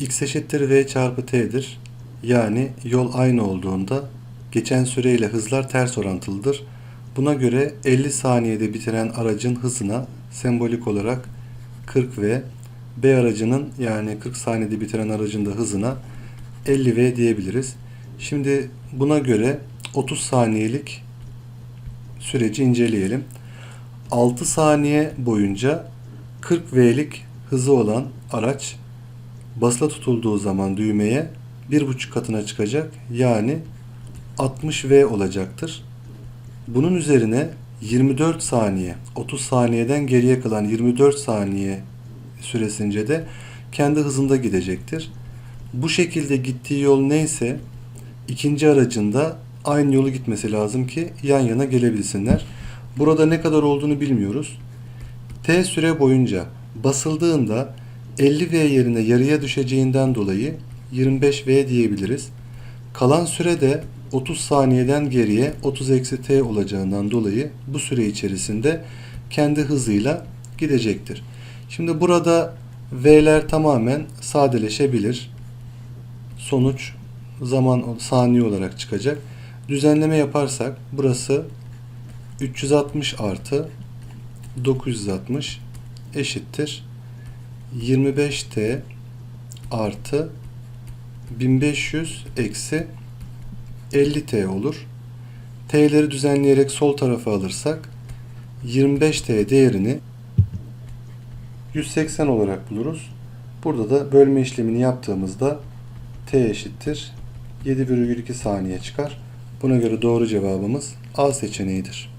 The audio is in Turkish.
x eşittir v çarpı t'dir. Yani yol aynı olduğunda geçen süreyle hızlar ters orantılıdır. Buna göre 50 saniyede bitiren aracın hızına sembolik olarak 40 v, B aracının yani 40 saniyede bitiren aracın da hızına 50 v diyebiliriz. Şimdi buna göre 30 saniyelik süreci inceleyelim. 6 saniye boyunca 40 V'lik hızı olan araç basılı tutulduğu zaman düğmeye 1,5 katına çıkacak. Yani 60 V olacaktır. Bunun üzerine 24 saniye, 30 saniyeden geriye kalan 24 saniye süresince de kendi hızında gidecektir. Bu şekilde gittiği yol neyse ikinci aracında aynı yolu gitmesi lazım ki yan yana gelebilsinler. Burada ne kadar olduğunu bilmiyoruz. T süre boyunca basıldığında 50V yerine yarıya düşeceğinden dolayı 25V diyebiliriz. Kalan süre de 30 saniyeden geriye 30 eksi T olacağından dolayı bu süre içerisinde kendi hızıyla gidecektir. Şimdi burada V'ler tamamen sadeleşebilir. Sonuç zaman saniye olarak çıkacak. Düzenleme yaparsak burası 360 artı 960 eşittir 25t artı 1500 eksi 50t olur. T'leri düzenleyerek sol tarafa alırsak 25t değerini 180 olarak buluruz. Burada da bölme işlemini yaptığımızda t eşittir 7,2 saniye çıkar. Buna göre doğru cevabımız A seçeneğidir.